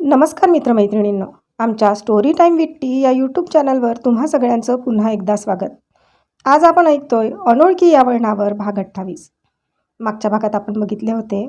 नमस्कार मित्रमैत्रिणींनो आमच्या स्टोरी टाईम विथ टी या यूट्यूब चॅनलवर तुम्हा सगळ्यांचं पुन्हा एकदा स्वागत. आज आपण ऐकतोय अनोळखी या वळणावर भाग अठ्ठावीस. मागच्या भागात आपण बघितले होते.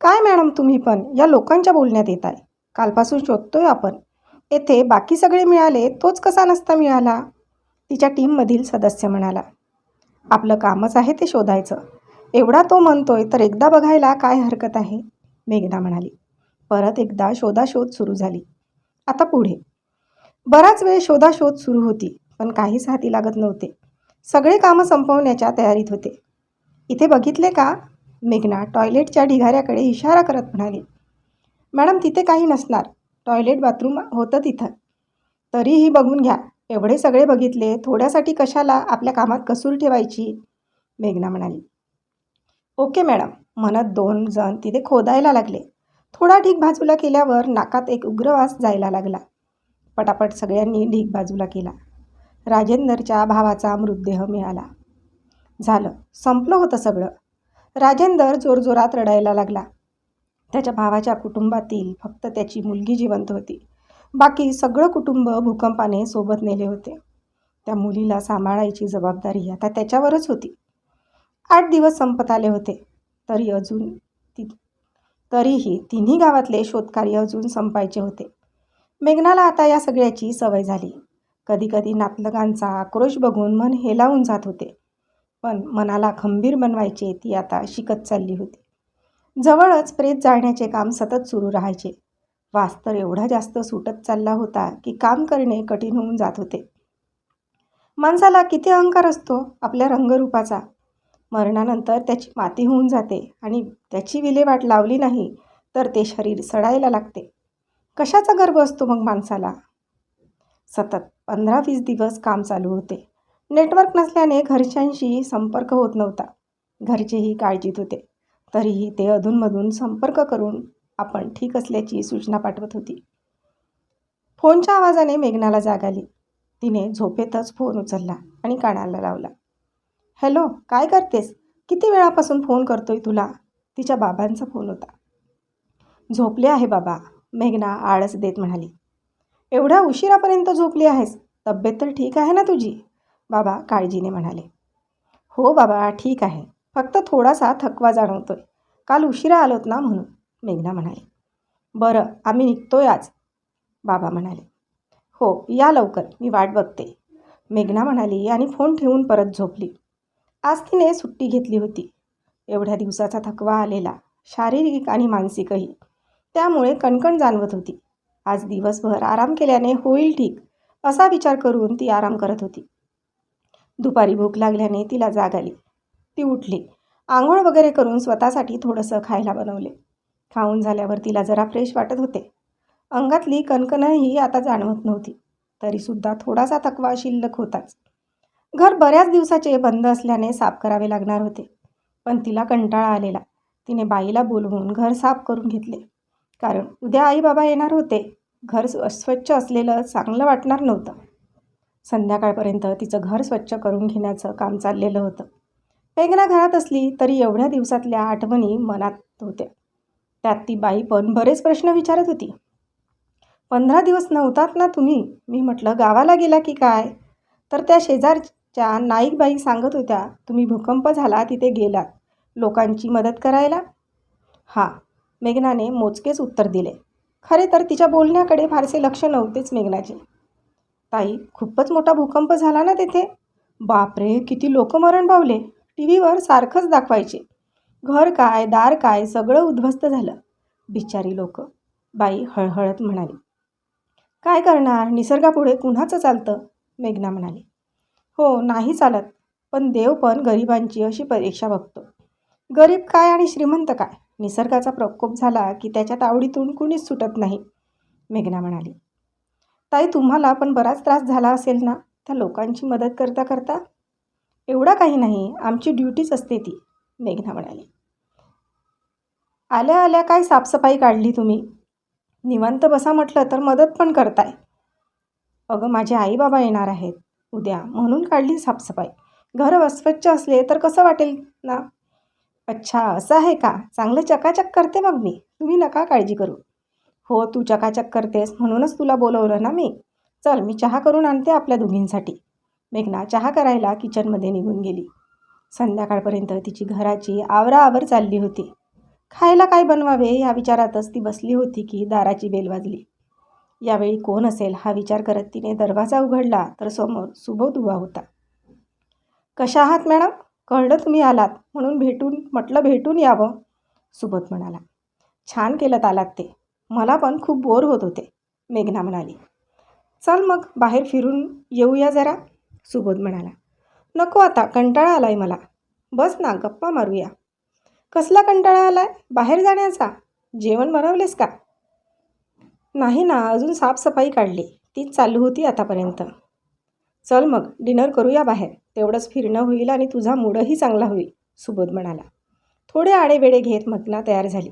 काय मॅडम तुम्ही पण या लोकांच्या बोलण्यात येत आहे कालपासून शोधतोय आपण. येथे बाकी सगळे मिळाले तोच कसा नसता मिळाला? तिच्या टीममधील सदस्य म्हणाला. आपलं कामच आहे ते शोधायचं. एवढा तो म्हणतोय तर एकदा बघायला काय हरकत आहे? मेघना म्हणाली. परत एकदा शोधाशोध सुरू झाली. आता पुढे. बराच वेळ शोधाशोध सुरू होती पण काहीच हाती लागत नव्हते. सगळे कामं संपवण्याच्या तयारीत होते. इथे बघितले का? मेघना टॉयलेटच्या ढिगाऱ्याकडे इशारा करत म्हणाली मॅडम तिथे काही नसणार. टॉयलेट बाथरूम होतं तिथं. तरीही बघून घ्या. एवढे सगळे बघितले थोड्यासाठी कशाला आपल्या कामात कसूर ठेवायची? मेघना म्हणाली. Okay madam. म्हणत दोन जण तिथे खोदायला लागले. थोडा ढीग बाजूला केल्यावर नाकात एक उग्रवास जायला लागला. पटापट सगळ्यांनी ढीग बाजूला केला. राजेंदरच्या भावाचा मृतदेह मिळाला. झालं. संपलं होतं सगळं. राजेंदर जोरजोरात रडायला लागला. त्याच्या भावाच्या कुटुंबातील फक्त त्याची मुलगी जिवंत होती. बाकी सगळं कुटुंब भूकंपाने सोबत नेले होते. त्या मुलीला सांभाळायची जबाबदारी आता त्याच्यावरच होती. आठ दिवस संपत आले होते. तरी अजून ती तरीही तिन्ही गावातले शोधकार्य अजून संपायचे होते. मेघनाला आता या सगळ्याची सवय झाली. कधीकधी नातलगांचा आक्रोश बघून मन हेलावून जात होते. पण मनाला खंबीर बनवायचे ती आता शिकत चालली होती. जवळच प्रेत जाळण्याचे काम सतत सुरू राहायचे. वास तर एवढा जास्त सुटत चालला होता की काम करणे कठीण होऊन जात होते. माणसाला किती अहंकार असतो आपल्या रंगरूपाचा. मरणानंतर त्याची माती होऊन जाते आणि त्याची विल्हेवाट लावली नाही तर ते शरीर सडायला लागते. कशाचा गर्व असतो मग माणसाला? सतत पंधरा वीस दिवस काम चालू होते. नेटवर्क नसल्याने घरच्यांशी संपर्क होत नव्हता. घरचेही काळजीत होते. तरीही ते अधूनमधून संपर्क करून आपण ठीक असल्याची सूचना पाठवत होती. फोनच्या आवाजाने मेघनाला जाग आली. तिने झोपेतच फोन उचलला आणि कानाला लावला. हॅलो काय करतेस? किती वेळापासून फोन करतोय तुला? तिच्या बाबांचा फोन होता. झोपले आहे बाबा मेघना आळस देत म्हणाली. एवढ्या उशिरापर्यंत झोपली आहेस? तब्येत तर ठीक आहे ना तुझी? बाबा काळजीने म्हणाले. हो बाबा ठीक आहे. फक्त थोडासा थकवा जाणवतोय. काल उशिरा आलोत ना म्हणून मेघना म्हणाली. बरं आम्ही निघतोय आज बाबा म्हणाले. हो या लवकर मी वाट बघते. मेघना म्हणाली आणि फोन ठेवून परत झोपली. आज तिने सुट्टी घेतली होती. एवढ्या दिवसाचा थकवा आलेला शारीरिक आणि मानसिकही. त्यामुळे कणकण जाणवत होती. आज दिवसभर आराम केल्याने होईल ठीक असा विचार करून ती आराम करत होती. दुपारी भूक लागल्याने तिला जाग आली. ती उठली. आंघोळ वगैरे करून स्वतःसाठी थोडंसं खायला बनवले. खाऊन झाल्यावर तिला जरा फ्रेश वाटत होते. अंगातली कणकणही आता जाणवत नव्हती. तरीसुद्धा थोडासा थकवा शिल्लक होताच. घर बऱ्याच दिवसाचे बंद असल्याने साफ करावे लागणार होते. पण तिला कंटाळा आलेला. तिने बाईला बोलवून घर साफ करून घेतले. कारण उद्या आई बाबा येणार होते. घर अस्वच्छ असलेलं चांगलं वाटणार नव्हतं. संध्याकाळपर्यंत तिचं घर स्वच्छ करून घेण्याचं काम चाललेलं होतं. पेंगना घरात असली तरी एवढ्या दिवसातल्या आठवणी मनात होत्या. त्यात ती बाई पण बरेच प्रश्न विचारत होती. पंधरा दिवस नव्हतात ना तुम्ही? मी म्हटलं गावाला गेला की काय? तर त्या शेजार शेजारच्या नाईकबाई सांगत होत्या तुम्ही भूकंप झाला तिथे गेलात. लोकांची मदत करायला? हां. मेघनाने मोजकेच उत्तर दिले. खरे तर तिच्या बोलण्याकडे फारसे लक्ष नव्हतेच मेघनाचे. ताई खूपच मोठा भूकंप झाला ना तेथे? बापरे किती लोक मरण पावले. टी व्हीवर सारखंच दाखवायचे. घर काय दार काय सगळं उद्ध्वस्त झालं. बिचारी लोक बाई हळहळत म्हणाली. काय करणार? निसर्गापुढे कुणाचं चालतं? मेघना म्हणाली. हो नाही चालत. पण देव पण गरिबांची अशी परीक्षा बघतो. गरीब काय आणि श्रीमंत काय? निसर्गाचा प्रकोप झाला की त्याच्या तावडीतून कुणीच सुटत नाही मेघना म्हणाली. ताई तुम्हाला पण बराच त्रास झाला असेल ना? त्या लोकांची मदत करता करता? एवढा काही नाही आमची ड्युटीच असते ती मेघना म्हणाली. आल्या आल्या काय साफसफाई काढली तुम्ही? निवांत बसा म्हटलं तर मदत पण करताय. अगं माझे आई बाबा येणार आहेत. उद्या. म्हणून काढली साफसफाई. घर अस्वच्छ असले तर कसं वाटेल ना? अच्छा असं आहे का? चांगलं चकाचक करते मग मी. तुम्ही नका काळजी करू. हो तू चकाचक करतेस म्हणूनच तुला बोलवलं ना मी. चल मी चहा करून आणते आपल्या दोघींसाठी. मेघना चहा करायला किचनमध्ये निघून गेली. संध्याकाळपर्यंत तिची घराची आवराआवर चालली होती. खायला काय बनवावे या विचारातच ती बसली होती की दाराची बेल वाजली. यावेळी कोण असेल हा विचार करत तिने दरवाजा उघडला तर समोर सुबोध उभा होता. कशा आहात मॅडम? कळलं तुम्ही आलात. म्हणून भेटून म्हटलं भेटून यावं. सुबोध म्हणाला. छान केलं आलात ते. मला पण खूप बोर होत होते मेघना म्हणाली. चल मग बाहेर फिरून येऊया जरा सुबोध म्हणाला. नको आता कंटाळा आलाय मला. बस ना गप्पा मारूया. कसला कंटाळा आलाय? बाहेर जाण्याचा? जेवण बनवलेस का? नाही ना अजून साफसफाई काढली. तीच चालू होती आतापर्यंत. चल मग डिनर करूया बाहेर. तेवढंच फिरणं होईल आणि तुझा मूडही चांगला होईल सुबोध म्हणाला. थोडे आडेवेडे घेत मग्ना तयार झाली.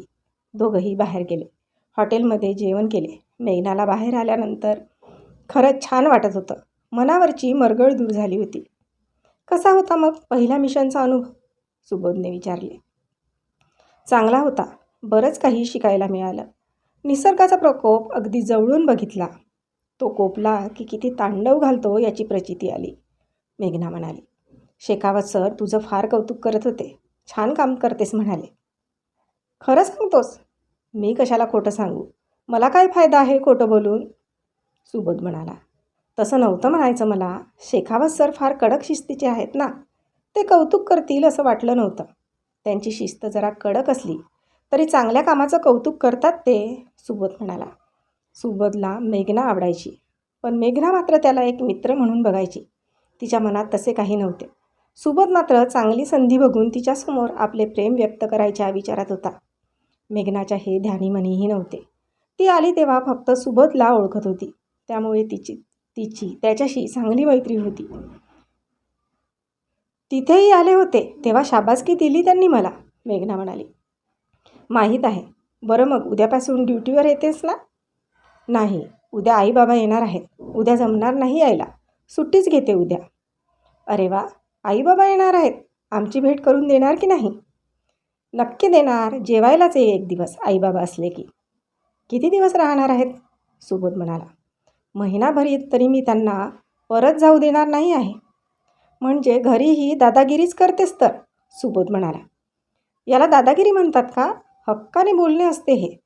दोघंही बाहेर गेले. हॉटेलमध्ये जेवण केले. मेघनाला बाहेर आल्यानंतर खरंच छान वाटत होतं. मनावरची मरगळ दूर झाली होती. कसा होता मग पहिल्या मिशनचा अनुभव? सुबोधने विचारले. चांगला होता. बरंच काही शिकायला मिळालं. निसर्गाचा प्रकोप अगदी जवळून बघितला. तो कोपला की किती तांडव घालतो याची प्रचिती आली. मेघना म्हणाली शेकावत सर तुझं फार कौतुक करत होते. छान काम करतेस म्हणाले. खरं सांगतोस? मी कशाला खोटं सांगू? मला काय फायदा आहे खोटं बोलून? सुबोध म्हणाला तसं नव्हतं म्हणायचं मला. शेखावत सर फार कडक शिस्तीचे आहेत ना. ते कौतुक करतील असं वाटलं नव्हतं. त्यांची शिस्त जरा कडक असली. तरी चांगल्या कामाचं कौतुक करतात ते सुबोध म्हणाला. सुबोधला मेघना आवडायची पण मेघना मात्र त्याला एक मित्र म्हणून बघायची. तिच्या मनात तसे काही नव्हते. सुबोध मात्र चांगली संधी बघून तिच्यासमोर आपले प्रेम व्यक्त करायच्या विचारात होता. मेघनाच्या हे ध्यानीमनीही नव्हते. ती आली तेव्हा फक्त सुबोधला ओळखत होती. त्यामुळे तिची तिची त्याच्याशी चांगली मैत्री होती. तिथेही आले होते तेव्हा शाबासकी दिली त्यांनी मला मेघना म्हणाली. माहीत आहे. बरं मग उद्यापासून ड्युटीवर येतेस ना? नाही उद्या आई बाबा येणार आहेत. उद्या जमणार नाही यायला. सुट्टीच घेते उद्या. अरे वा आई बाबा येणार आहेत. आमची भेट करून देणार की नाही? नक्की देणार. जेवायलाच ये एक दिवस आईबाबा असले की. किती दिवस राहणार आहेत? सुबोध म्हणाला. महिनाभर येत तरी मी त्यांना परत जाऊ देणार नाही आहे. म्हणजे घरीही दादागिरीच करतेस तर सुबोध म्हणाला. याला दादागिरी म्हणतात का? हक्काने बोलणे असते हे.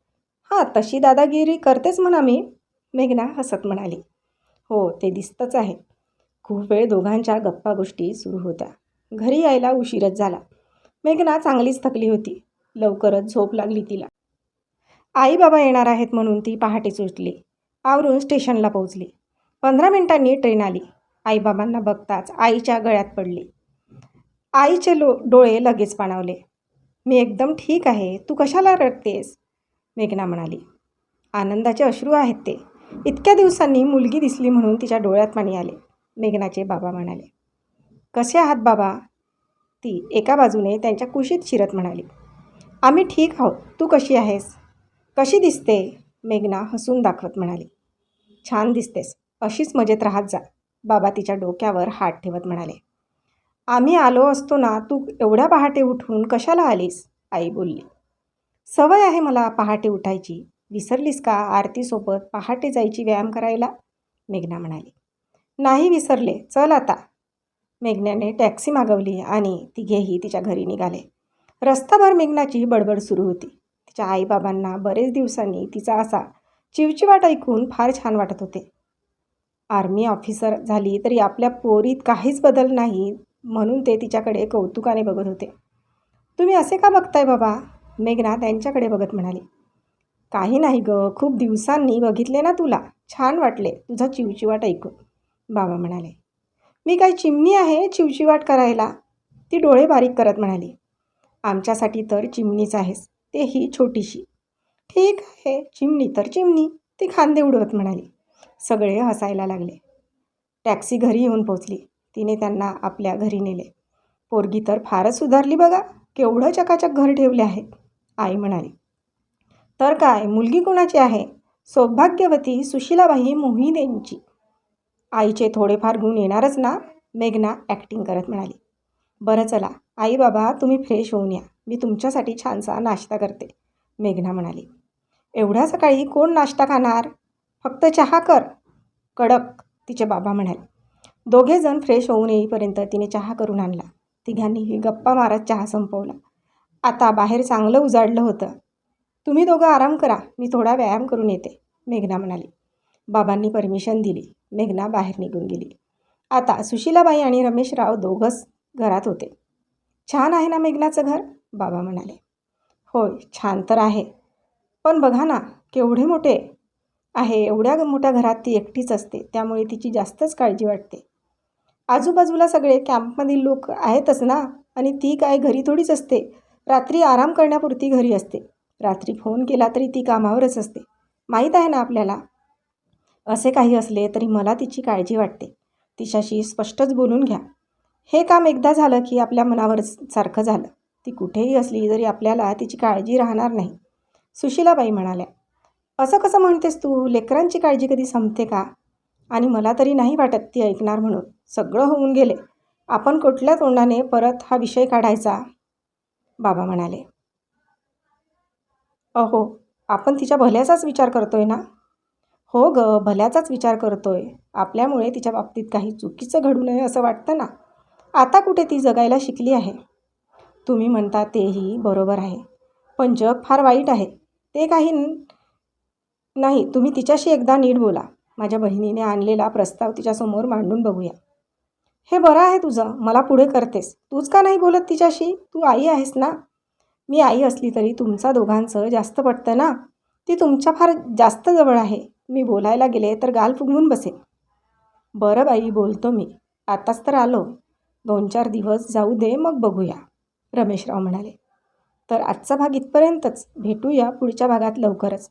हां तशी दादागिरी करतेच म्हणा मी मेघना हसत म्हणाली. हो ते दिसतंच आहे. खूप वेळ दोघांच्या गप्पा गोष्टी सुरू होत्या. घरी यायला उशीरच झाला. मेघना चांगलीच थकली होती. लवकरच झोप लागली तिला. आई बाबा येणार आहेत म्हणून ती पहाटेच उठली. आवरून स्टेशनला पोहोचली. पंधरा मिनिटांनी ट्रेन आली. आईबाबांना बघताच आईच्या गळ्यात पडली. आईचे लो डोळे लगेच पाणावले. मी एकदम ठीक आहे. तू कशाला रडतेस? मेघना म्हणाली. आनंदाचे अश्रू आहेत ते. इतक्या दिवसांनी मुलगी दिसली म्हणून तिच्या डोळ्यात पाणी आले. मेघनाचे बाबा म्हणाले. कसे आहात बाबा? ती एका बाजूने त्यांच्या कुशीत शिरत म्हणाली. आम्ही ठीक आहोत. तू कशी आहेस? कशी दिसते? मेघना हसून दाखवत म्हणाली. छान दिसतेस. अशीच मजेत राहत जा. बाबा तिच्या डोक्यावर हात ठेवत म्हणाले. आम्ही आलो असतो ना तू एवढ्या पहाटे उठून कशाला आलीस? आई बोलली. सवय आहे मला पहाटे उठायची. विसरलीस का आरतीसोबत पहाटे जायची व्यायाम करायला? मेघना म्हणाली. नाही विसरले. चल आता. मेघण्याने टॅक्सी मागवली आणि तिघेही तिच्या घरी निघाले. रस्ताभर मेघनाची बडबड सुरू होती. तिच्या आईबाबांना बरेच दिवसांनी तिचा असा चिवचिवाट ऐकून फार छान वाटत होते. आर्मी ऑफिसर झाली तरी आपल्या पोरीत काहीच बदल नाही. म्हणून ते तिच्याकडे कौतुकाने बघत होते. तुम्ही असे का बघताय बाबा? मेघना त्यांच्याकडे बघत म्हणाली. काही नाही ग खूप दिवसांनी बघितले ना तुला. छान वाटले तुझा चिवचिवाट ऐकून बाबा म्हणाले. मी काय चिमणी आहे चिवचिवाट करायला ती डोळे बारीक करत म्हणाली. आमच्यासाठी तर चिमणीच आहेस तेही छोटीशी. ठीक आहे चिमणी तर चिमणी ती खांदे उडवत म्हणाली. सगळे हसायला लागले. टॅक्सी घरी येऊन पोचली. तिने त्यांना आपल्या घरी नेले. पोरगी तर फारच सुधारली बघा. केवढं चकाचक घर ठेवले आहे. आई म्हणाली तर काय मुलगी कुणाची आहे? सौभाग्यवती सुशिलाबाई मोहिनेंची. आईचे थोडेफार गुण येणारच ना मेघना ॲक्टिंग करत म्हणाली. बरं चला आई बाबा तुम्ही फ्रेश होऊन या. मी तुमच्यासाठी छानसा नाश्ता करते. मेघना म्हणाली. एवढ्या सकाळी कोण नाश्ता खाणार? फक्त चहा कर. कडक तिचे बाबा म्हणाले. दोघेजण फ्रेश होऊन येईपर्यंत तिने चहा करून आणला. तिघांनीही गप्पा मारत चहा संपवला. आता बाहेर चांगलं उजाडलं होतं. तुम्ही दोघं आराम करा मी थोडा व्यायाम करून येते मेघना म्हणाली. बाबांनी परमिशन दिली. मेघना बाहेर निघून गेली. आता सुशीलाबाई आणि रमेशराव दोघंच घरात होते. छान आहे ना मेघनाचं घर? बाबा म्हणाले. होय छान तर आहे. पण बघा ना केवढे मोठे आहे. एवढ्या मोठ्या घरात ती एकटीच असते त्यामुळे तिची जास्तच काळजी वाटते. आजूबाजूला सगळे कॅम्पमधील लोक आहेतच ना? आणि ती काय घरी थोडीच असते. रात्री आराम करण्यापुरती घरी असते. रात्री फोन केला तरी ती कामावरच असते. माहीत आहे ना आपल्याला? असे काही असले तरी मला तिची काळजी वाटते. तिच्याशी स्पष्टच बोलून घ्या. हे काम एकदा झालं की आपल्या मनावर सारखं झालं. ती कुठेही असली तरी आपल्याला तिची काळजी राहणार नाही. सुशीलाबाई म्हणाल्या असं कसं म्हणतेस तू? लेकरांची काळजी कधी संपते का? आणि मला तरी नाही वाटत ती ऐकणार म्हणून. सगळं होऊन गेले. आपण कुठल्या तोंडाने परत हा विषय काढायचा? बाबा म्हणाले. अहो आपण तिच्या भल्याचाच विचार करतोय ना? हो ग भल्याचाच विचार करतोय. आपल्यामुळे तिच्या बाबतीत काही चुकीचं घडू नये असं वाटतं ना? आता कुठे ती जगायला शिकली आहे? तुम्ही म्हणता तेही बरोबर आहे. पण जग फार वाईट आहे. ते काही नाही तुम्ही तिच्याशी एकदा नीट बोला. माझ्या बहिणीने आणलेला प्रस्ताव तिच्यासमोर मांडून बघूया. हे बरं आहे तुझं मला पुढे करतेस. तूच का नाही बोलत तिच्याशी? तू आई आहेस ना? मी आई असली तरी तुमचा दोघांचं जास्त पटतं ना? ती तुमच्या फार जास्त जवळ आहे. मी बोलायला गेले तर गाल फुगवून बसेल बरं बाई बोलतो मी. आताच तर आलो. दोन चार दिवस जाऊ दे मग बघूया रमेशराव म्हणाले. तर आजचा भाग इथपर्यंतच. भेटूया पुढच्या भागात लवकरच.